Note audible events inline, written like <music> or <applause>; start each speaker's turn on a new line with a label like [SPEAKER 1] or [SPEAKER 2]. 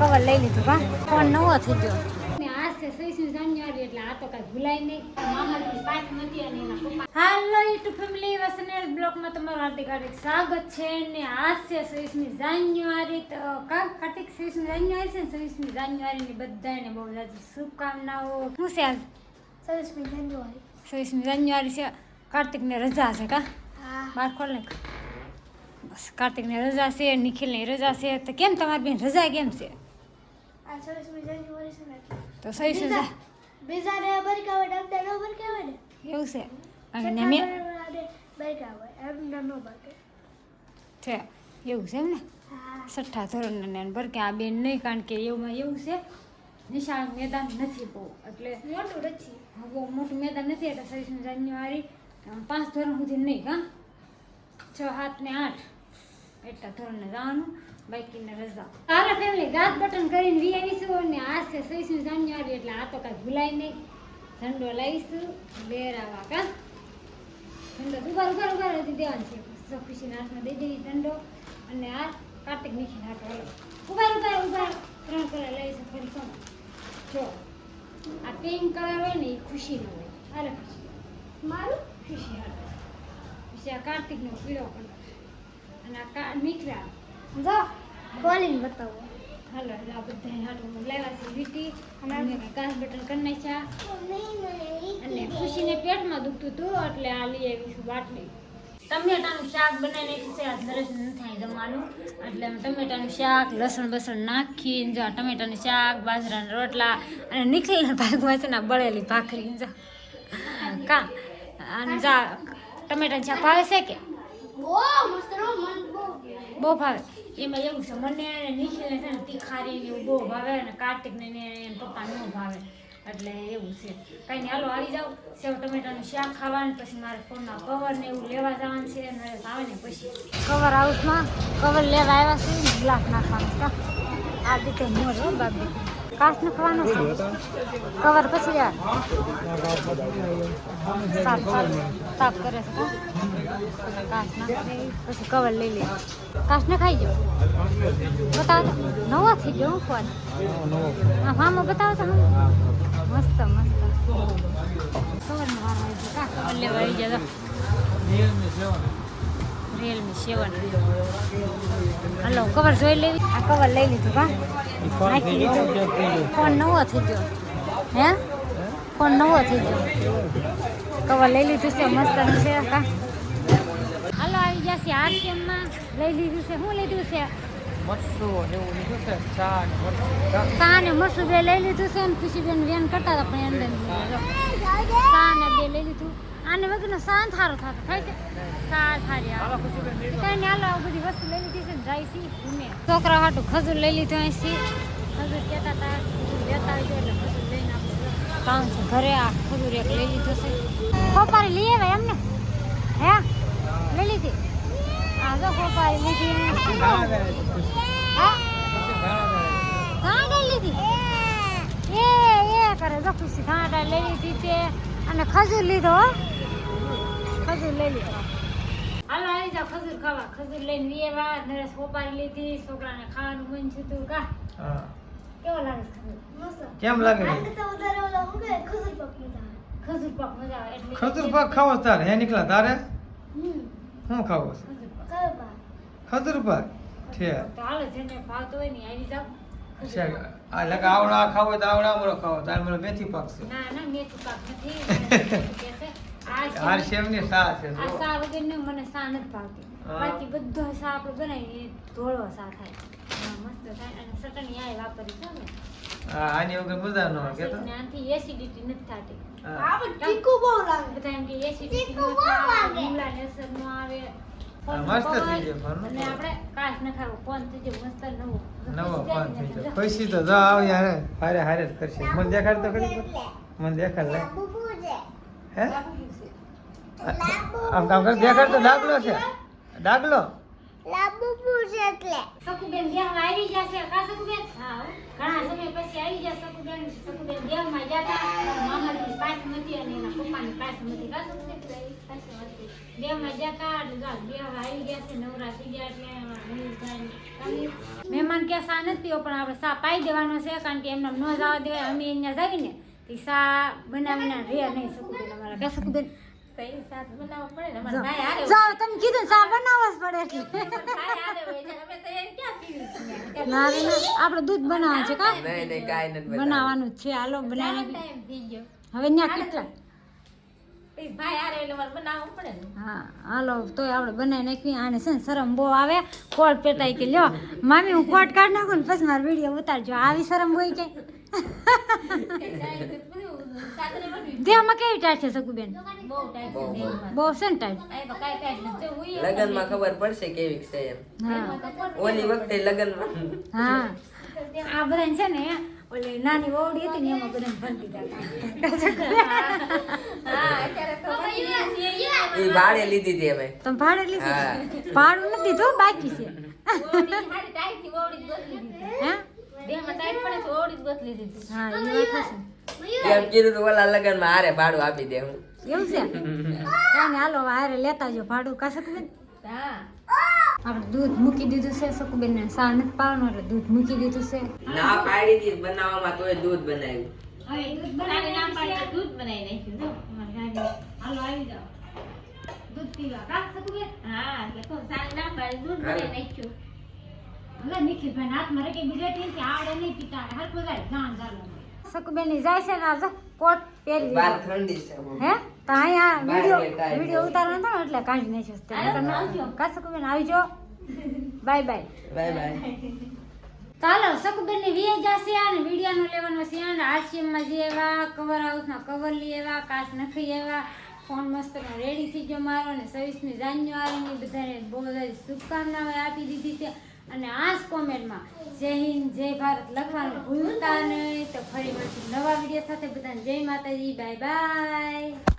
[SPEAKER 1] Cover લઈ લીધું કા ફોન નવો થઈ ગયો.
[SPEAKER 2] ને આ છે જાન્યુઆરી એટલે આ તો કાંઈ ભૂલાય નહીં. મામાની પાસ નથી અને એના પપ્પા હાલો યુટ્યુબ ફેમિલી વસનેર બ્લોગમાં તમારું હાર્દિક હાર્દિક સ્વાગત છે. ને આ છે જાન્યુઆરી. તો કા કાર્તિક સહીસની જાન્યુઆરી છે ને? સહીસની જાન્યુઆરીની બધાને બહુ બધી શુભકામનાઓ. શું છે આજ
[SPEAKER 1] સવીસમી જાન્યુઆરી.
[SPEAKER 2] સહીસની જાન્યુઆરી છે. કાર્તિકને રજા છે કા?
[SPEAKER 1] હા.
[SPEAKER 2] બાર ખોલ બસ કાર્તિકને રજા છે નિખિલની રજા છે. તો કેમ તમારી બેન રજા કેમ છે?
[SPEAKER 1] આ સહી જાન્યુઆરી છે.
[SPEAKER 2] તો
[SPEAKER 1] બીજાને બરકા હોય ને અમને ન બરકા હોય ને?
[SPEAKER 2] એવું છે. અને મેં
[SPEAKER 1] ધોરણવાળાને બરકા હોય એમને ન બરકે
[SPEAKER 2] છે. એવું છે એમ ને? છઠ્ઠા ધોરણ ને બરકે આ બેન નહીં કારણ કે એવું એવું છે નિશાળ મેદાન નથી બહુ. એટલે
[SPEAKER 1] મોટું
[SPEAKER 2] હા, બહુ મોટું મેદાન નથી એટલે છવ્વીસમી જાન્યુઆરી પાંચ ધોરણ સુધી નહીં હા? છ સાત ને આઠ. એટલા ધોરણને જવાનું. બાકીને રજા. હાલો ફેમિલી ગાત બટન કરીને વી આવીશું અને આ છે છવ્વીસમી જાન્યુઆરી એટલે આ તો કાંઈ ભૂલાય નહીં. ઝંડો લઈશું બેરાવા કા? ઝંડો ઉભાર ઉભાર ઉભાર હજી દેવાનું છે. ખુશીના હાથમાં દઈ દેવી ઝંડો અને આ કાર્તિક નીકળી હાથ હાલો ઉભાર ઉભાર ઉભાર ત્રણ કલર લઈશું ફરી કોણ? જો આ પિંક કલર હોય ને એ ખુશીનો હોય. હાલે ખુશી.
[SPEAKER 1] મારું?
[SPEAKER 2] ખુશી હાલે. પછી આ કાર્તિકનો પીળો કલર. અને આ કા નીકળ્યા
[SPEAKER 1] જો ખોલીને બતાવો.
[SPEAKER 2] હાલો એટલે આ બધા હાટું લાવ્યા છે વીટી અને અમે કાચ બટન કરી નાખ્યા અને ખુશીને પેટમાં દુખતું હતું એટલે આ લઈ આવીશું બાટલી. ટમેટાનું શાક બનાવી નાખ્યું છે આ દરજ નથી થાય જમવાનું. એટલે ટમેટાનું શાક લસણ બસણ નાખીને જો ટમેટાનું શાક બાજરાના રોટલા અને નીકળેલા ભાગમાં છે ને બળેલી ભાખરી. જો. કા? અને જા ટમેટાનું શાક ભાવે છે કે?
[SPEAKER 1] બહુ મસ્ત. બહુ
[SPEAKER 2] ભાવે. એમાં એવું છે, મને અને નિખિલને છે ને તીખારી એવું બહુ ભાવે અને કાર્તિકને ને એના પપ્પા ન ભાવે. એટલે એવું છે. કાંઈ નહીં, હાલો આવી જાઓ. સેવ ટમેટાનું શાક ખાવાનું, પછી મારે ફોનમાં કવર ને એવું લેવા જવાનું છે. અને આવે ને પછી. કવર હાઉસમાં કવર લેવા આવ્યા છે? ગ્લાસ નાખવાનું છે આ રીતે મોર હો બાબી કાચ નાખવાનો છે? કવર પછી યાર. સાફ સાફ કરે છે? કાચ નાખી પછી કવર લઈ લે કાચ ખાઈ જાઓ બતાવો. નવો થઈ ગયો હું ફોન હા મામા બતાવો તો. હું મસ્ત મસ્ત. કવર નો વાર આવી ગયો કા? કવર લેવા આવી ગયા રિયલમી સેવન. હલો કવર જોઈ લેવી. આ કવર લઈ લીધું કા નાખી દીધું. ફોન નવો થઈ ગયો. હે? ફોન નવો થઈ ગયો. કવર લઈ લીધું છે મસ્ત છે કા? હાલો આવી જશે કેમમાં લઈ લીધું છે. શું લીધું છે?
[SPEAKER 3] છે ચા ને
[SPEAKER 2] મરસું બે લઈ લીધું છે ને ખુશીબેન વેન કરતા હતા પણ અંદર ને બે લઈ લીધું. આને વગરનો શાંત સારો થતો થાય છે? સા સારી આવે. હાલો આ બધી વસ્તુ લઈ લીધી છે ને જાય છે ઘૂમે. છોકરા હાટું ખજૂર લઈ લીધું અહીંથી ખજૂર કહેતા હતા લેતા આવજો એટલે ખજૂર લઈને આપણે કામ છે ઘરે આ ખજૂર એક લઈ લીધું છે. ખોપારી લઈ આવે એમને? હે? લઈ લીધી લીધી હા? ગાંડા લીધી? એ એ કરે જો ખુશી. ગાંડા લઈ લીધી અને ખજૂર લીધો હો. ખજૂર લઈ લીધો. હાલો આવી જાઓ ખજૂર ખાવા. ખજૂર લઈને વિયેવા. નરેશ સોપારી લીધી. છોકરાને ખાવાનું મન છે તું. કા? કેવો લાગે છે ખજૂર?
[SPEAKER 3] કેમ લાગે?
[SPEAKER 1] ખજૂર પાક મજા આવે.
[SPEAKER 2] ખજૂર પાક
[SPEAKER 3] ખાવો તારે. હે નીકળા તારે.
[SPEAKER 1] હમ.
[SPEAKER 3] શું ખાવો છે?
[SPEAKER 2] ખજૂર પાક
[SPEAKER 1] કયો પાક
[SPEAKER 3] ખજૂર પાક છે
[SPEAKER 2] ને.
[SPEAKER 3] આ લગે આવડા ખાવો તો આવડા મળો ખાવો તારે મને મેથી પાક છે.
[SPEAKER 2] ના ના મેથી પાક નથી. <laughs> કે
[SPEAKER 3] હાર શેમની સા છે
[SPEAKER 2] આ. સા વગરનો મને સા નથી ભાવતી. બાકી બધો સા આપણે બનાવીએ ધોળો સા થાય. મસ્ત થાય. અને ચટણી આય વાપરી છે ને
[SPEAKER 3] હા, આની વગર મજા ન આવે કેતો.
[SPEAKER 2] ચટણી એસિડિટી નથી થતી.
[SPEAKER 3] હા.
[SPEAKER 1] પણ તીખું બહુ લાગે.
[SPEAKER 2] બધા એમ કે એસિડિટી
[SPEAKER 1] બહુ લાગે.
[SPEAKER 2] હુમલાની અસર ન આવે.
[SPEAKER 3] મસ્ત થઈ જાય ફોન.
[SPEAKER 2] અને આપણે કાચ ન ખાવો ફોન થઈ જાય મસ્ત નવો.
[SPEAKER 3] નવો થઈ જાય. પૈસી તો જો આવ યાર હારે હારે જ કરશે. મને દેખાડ તો ખરી મને દેખાડ લે હે? આમ કામ કર દેખાડ તો ડાગલો છે. ડાગલો
[SPEAKER 1] લાબુ પૂછે એટલે.
[SPEAKER 2] સકુબેન ઘેર આવી જશે. કા સકુબેન હા. ઘણા સમય પછી આવી ગયા સકુબેન સકુબેન દેવમાં ગયા હતા મામાની પાસમતી અને એના પપ્પાની પાસમતી કાશું દેવમાં ગયા હતા એટલે જો દેવ આવી ગયા છે. નવરા થઈ ગયા એટલે મહેમાન કે સા નથી પણ આપણે સા પાઈ દેવાનો છે, કારણ કે એમને ન જવા દેવાય. અમે અહીંયા જાવીને તે સા બનાવીને રે નહીં સકુબેન અમારા. કે સકુબેન
[SPEAKER 4] તો એ શાક બનાવવો પડે ને અમારે ભાઈ હારે
[SPEAKER 2] જો તમે કીધું બનાવવા જ પડે એટલે.
[SPEAKER 4] ભાઈ હારે હોય છે અમે તો એને ક્યાં પીવી છીએ?
[SPEAKER 2] ના આપણે દૂધ બનાવવાનું છે કા?
[SPEAKER 5] નહીં નહીં કાંઈ નથી બનાવવાનું.
[SPEAKER 2] છે હાલો
[SPEAKER 4] બનાવી
[SPEAKER 2] હવે ત્યાં કેટલા
[SPEAKER 4] એ ભાઈ હારે એટલે મારે બનાવવું પડે ને.
[SPEAKER 2] હા હાલો તોય આપણે બનાવી નાખી આને છે ને શરમ બહુ આવે. કોટ પેટાઈ કે લ્યો. મામી હું કોટ કાઢ નાખું ને પછી મારો વીડિયો ઉતારજો. આવી શરમ હોય કે <laughs> દેહમાં કેવી ટાઈટ છે સકુબેન
[SPEAKER 4] બહુ
[SPEAKER 2] છે ને ટાઈટ
[SPEAKER 5] લગ્નમાં ખબર પડશે કેવી છે એમ.
[SPEAKER 2] હા.
[SPEAKER 5] ઓલી વખતે લગનમાં.
[SPEAKER 2] હા. આ બધા છે ને ઓલી નાની વહુડી હતી ને એમાં બધા ભરી દીધા
[SPEAKER 4] હા. અત્યારે તો બની ગયા છીએ.
[SPEAKER 5] એ ભાડે લીધી હતી અમે.
[SPEAKER 2] તમે ભાડે લીધી? ભાડું નથી દીધું બાકી છે. હે?
[SPEAKER 4] પડે લીધી દીધી.
[SPEAKER 2] હા એ વાત હશે
[SPEAKER 5] એમ કીધું તું ઓલા લગ્નમાં હારે ભાડું આપી દે હું.
[SPEAKER 2] એવું છે? કાંઈ હાલો હારે લેતા જો ભાડું કા સકુબેન
[SPEAKER 4] હા.
[SPEAKER 2] આપણે દૂધ મૂકી દીધું છે સકુબેન ને સા નથી પાવાનું એટલે દૂધ મૂકી દીધું છે.
[SPEAKER 5] ના પાડી હતી બનાવવામાં તોય દૂધ બનાવ્યું.
[SPEAKER 2] હવે દૂધ
[SPEAKER 4] બનાવી ના પાડી દૂધ બનાવી નાખ્યું જો
[SPEAKER 2] હાલો આવી જાઓ. દૂધ પીવા. કા સકુબેન
[SPEAKER 4] હા એટલે તો સારી ના પાડી દૂધ બનાવી નાખ્યું.
[SPEAKER 2] હવે નિખિલભાઈ બીજા ટીમ કે આવડે નહીં પીતા હરખું જાય ના ચાલો સકુબેન જાય છે ને કોટ પહેરી
[SPEAKER 5] બાર ઠંડી છે
[SPEAKER 2] હે? તો અહીંયા વિડિયો વિડિયો ઉતારવાનો હતો એટલે કાઢી
[SPEAKER 4] નહીં
[SPEAKER 2] તમે
[SPEAKER 4] આવજો.
[SPEAKER 2] કા સકુબેન આવજો. Bye bye.
[SPEAKER 5] Bye bye.
[SPEAKER 2] ચાલો સકુબેનની વીએ જશે અને લેવાનો છે અને RCM માં જે એવા કવર હાઉસના કવર લઈ એવા કાચ નખી એવા ફોન મસ્ત રેડી થઈ ગયો મારો અને છવ્વીસમી જાન્યુઆરીની બધાને બહુ બધી શુભકામનાઓ આપી દીધી છે. અને આ જ કોમેન્ટમાં, જય હિન્દ, જય ભારત લખવાનું ભૂલતા નહીં. તો ફરી મળશું નવા વીડિયો સાથે બધાને જય માતાજી, બાય બાય.